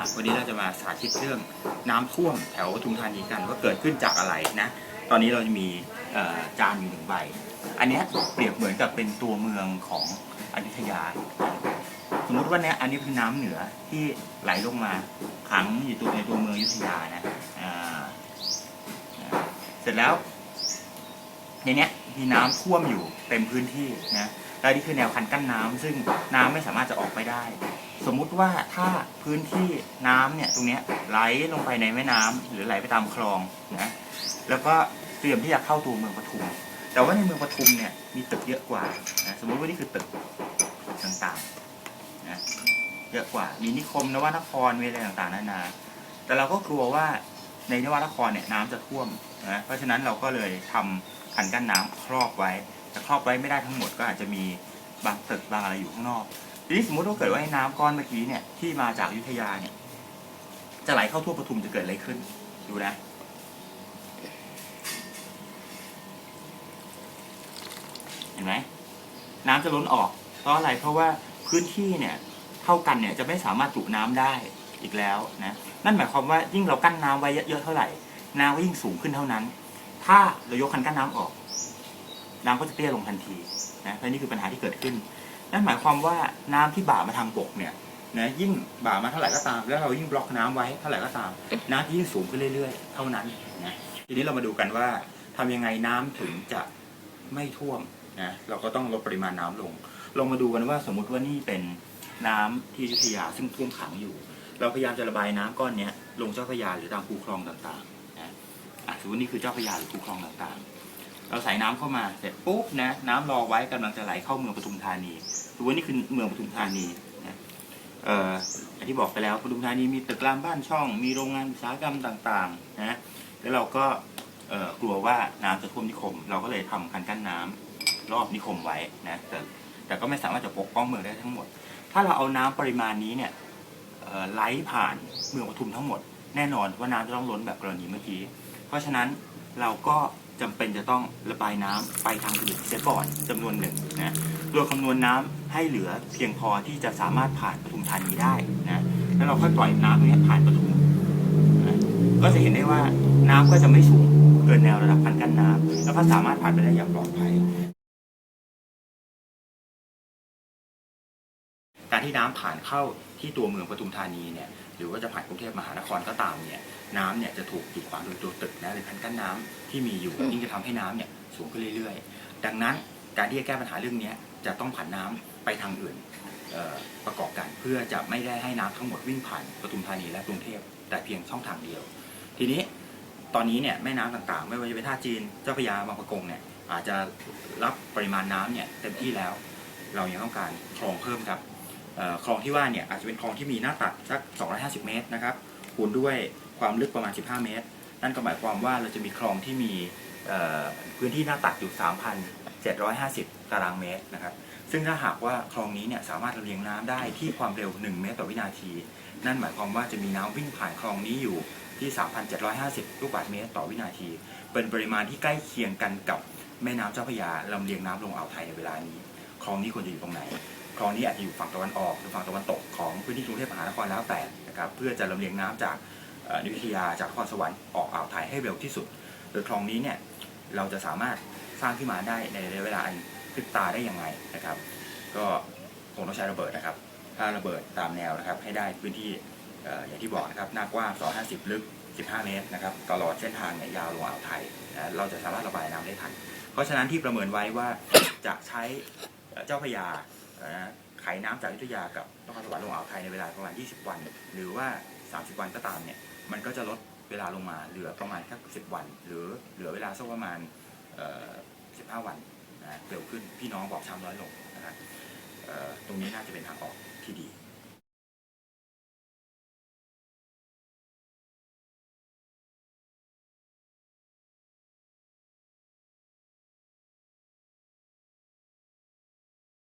อะวันนี้เราจะมาสาธิตเรื่องน้ำท่วมแถวปทุมธานีกันว่าเกิดขึ้นจากอะไรนะ ตอนนี้เราจะมีจานอยู่หนึ่งใบ อันนี้เปรียบเหมือนกับเป็นตัวเมืองของอยุธยา สมมุติว่าเนี้ยอันนี้คือน้ำเหนือที่ไหลลงมาขังอยู่ตัวในตัวเมืองอยุธยานะเสร็จแล้วในนี้มีน้ำท่วมอยู่เต็มพื้นที่นะแล้วนี่คือแนวคันกั้นน้ำซึ่งน้ำไม่สามารถจะออกไปได้ สมมุติว่าถ้าพื้นที่น้ำเนี่ยตรงเนี้ยไหลลงไปในแม่น้ำหรือไหลไปตามคลองนะแล้วก็เตรียมที่จะเข้าตัวเมืองปทุม แต่ว่าในเมืองปทุมเนี่ยมีตึกเยอะกว่านะสมมติว่านี่คือตึกต่างๆนะเยอะกว่ามีนิคมนวนครมีอะไรต่างๆนานา แต่เราก็กลัวว่าในนวนครเนี่ยน้ำจะท่วมนะเพราะฉะนั้นเราก็เลยทำคันกั้นน้ำครอบไว้แต่ครอบไว้ไม่ได้ทั้งหมดก็อาจจะมีบางตึกบางอะไรอยู่ข้างนอก ทีนี้สมมติว่าเกิดว่าไอ้น้ำก้อนเมื่อกี้เนี่ยที่มาจากอยุธยาเนี่ย จะไหลเข้าทั่วปทุมจะเกิดอะไรขึ้น ดูนะ เห็นไหมน้ำจะล้นออก เพราะอะไรเพราะว่าพื้นที่เนี่ย เท่ากันเนี่ยจะไม่สามารถจุน้ำได้อีกแล้วนะนั่นหมายความว่ายิ่งเรากั้นน้ำไว้เยอะๆเท่าไหร่น้ำก็ยิ่งสูงขึ้นเท่านั้น ถ้าเรายกคันกั้นน้ำออก น้ำก็จะเตี้ยลงทันทีนะเพราะนี่คือปัญหาที่เกิดขึ้น นั่นหมายความว่าน้ำที่บ่ามาทางบกเนี่ยนะยิ่งบ่ามาเท่าไหร่ก็ตาม แล้วเรายิ่งบล็อกน้ำไว้เท่าไหร่ก็ตาม น้ำยิ่งสูงขึ้นเรื่อย ๆ เท่านั้นนะทีนี้เรามาดูกันว่าทำยังไงน้ำถึงจะไม่ท่วมนะเราก็ต้องลดปริมาณน้ำลง ลองมาดูกันว่าสมมุติว่านี่เป็นน้ำที่ยุธยาซึ่งท่วมขังอยู่ เราพยายามจะระบายน้ำก้อนนี้ลงเจ้าพระยาหรือตามคูคลองต่างๆนะอะสมมตินี่คือเจ้าพระยาหรือคูคลองต่างๆ เราใส่น้ำเข้ามาเสร็จปุ๊บนะน้ำรอไว้กำลังจะไหลเข้าเมืองปทุมธานี ดูว่านี่คือเมืองปทุมธานีนะเอ่อที่บอกไปแล้วปทุมธานีมีตึกรามบ้านช่อง มีโรงงานอุตสาหกรรมต่างๆนะแล้วเราก็เอ่อกลัวว่าน้ำจะท่วมนิคม เราก็เลยทำคันกั้นน้ำรอบนิคมไว้นะแต่แต่ก็ไม่สามารถจะปกป้องเมืองได้ทั้งหมด ถ้าเราเอาน้ำปริมาณนี้เนี่ยไหลผ่านเมืองปทุมทั้งหมด แน่นอนว่าน้ำจะต้องล้นแบบกรณีเมื่อกี้ เพราะฉะนั้นเราก็จำเป็นจะต้องระบายน้ำไปทางอื่นเสียก่อนจำนวนหนึ่งนะ โดยคำนวณน้ำให้เหลือเพียงพอที่จะสามารถผ่านปทุมธานีได้นะแล้วเราค่อยปล่อยน้ำตรงนี้ผ่านปทุมนะก็จะเห็นได้ว่าน้ำก็จะไม่สูงเกินแนวระดับคันกันน้ำแล้วก็สามารถผ่านไปได้อย่างปลอดภัยการที่น้ำผ่านเข้าที่ตัวเมืองปทุมธานีเนี่ยหรือว่าจะผ่านกรุงเทพมหานครก็ตามเนี่ยน้ำเนี่ยจะถูกกีดขวางโดยตัวตึกนะหรือคันกั้นน้ำที่มีอยู่ยิ่งจะทำให้น้ำเนี่ยสูงขึ้นเรื่อยๆ ดังนั้นการที่จะแก้ปัญหาเรื่องนี้ จะต้องผ่านน้ำไปทางอื่นประกอบกันเพื่อจะไม่ได้ให้น้ำทั้งหมดวิ่งผ่านปทุมธานีและกรุงเทพแต่เพียงช่องทางเดียว ทีนี้ตอนนี้เนี่ยแม่น้ำต่างๆ ไม่ว่าจะเป็นท่าจีนเจ้าพระยาบางประกงเนี่ยอาจจะรับปริมาณน้ำเนี่ยเต็มที่แล้ว เรายังต้องการคลองเพิ่มครับคลองที่ว่าเนี่ยอาจจะเป็นคลองที่มีหน้าตัดสัก 250 เมตรนะครับคูณด้วยความลึกประมาณ 15 เมตร นั่นก็หมายความว่าเราจะมีคลองที่มีพื้นที่หน้าตัดอยู่ 750 ตารางเมตรนะครับ ซึ่งถ้าหากว่าคลองนี้เนี่ยสามารถลำเลียงน้ำได้ที่ความเร็ว 1 เมตรต่อวินาที นั่นหมายความว่าจะมีน้ำวิ่งผ่านคลองนี้อยู่ที่ 3,750 ลูกบาศก์เมตรต่อวินาที เป็นปริมาณที่ใกล้เคียงกันกับแม่น้ำเจ้าพระยาลำเลียงน้ำลงอ่าวไทยในเวลานี้ คลองนี้ควรจะอยู่ตรงไหน คลองนี้อาจจะอยู่ฝั่งตะวันออกหรือฝั่งตะวันตกของพื้นที่กรุงเทพมหานครแล้วแต่นะครับ เพื่อจะลำเลียงน้ำจากเอ่ออยุธยาจากนครสวรรค์ออกอ่าวไทยให้เร็วที่สุด โดยคลองนี้เนี่ย เราจะสามารถสร้างขึ้นมาได้ในระยะเวลาอันพริบตาได้ยังไงนะครับ ก็คงต้องใช้ระเบิดนะครับ ถ้าระเบิดตามแนวนะครับ ให้ได้พื้นที่ออย่างที่บอกนะครับหน้ากว้าง250 ลึก 15 เมตรนะครับตลอดเส้นทางเนี่ยยาวลงอ่าวไทยนะเราจะสามารถระบายน้ำได้ทัน เพราะฉะนั้นที่ประเมินไว้ว่าจะใช้เจ้าพยานะขายน้ำจากอยุธยากับนครสวรรค์ลงอ่าวไทยในเวลาประมาณ 20 วัน หรือว่า 30 วันก็ตามเนี่ยมันก็จะลด เวลาลงมาเหลือประมาณแค่สิบวัน หรือเหลือเวลาสักประมาณสิบห้าวันนะเร็วขึ้นพี่น้องบอกช้ำน้อยลงนะครับตรงนี้น่าจะเป็นทางออกที่ดี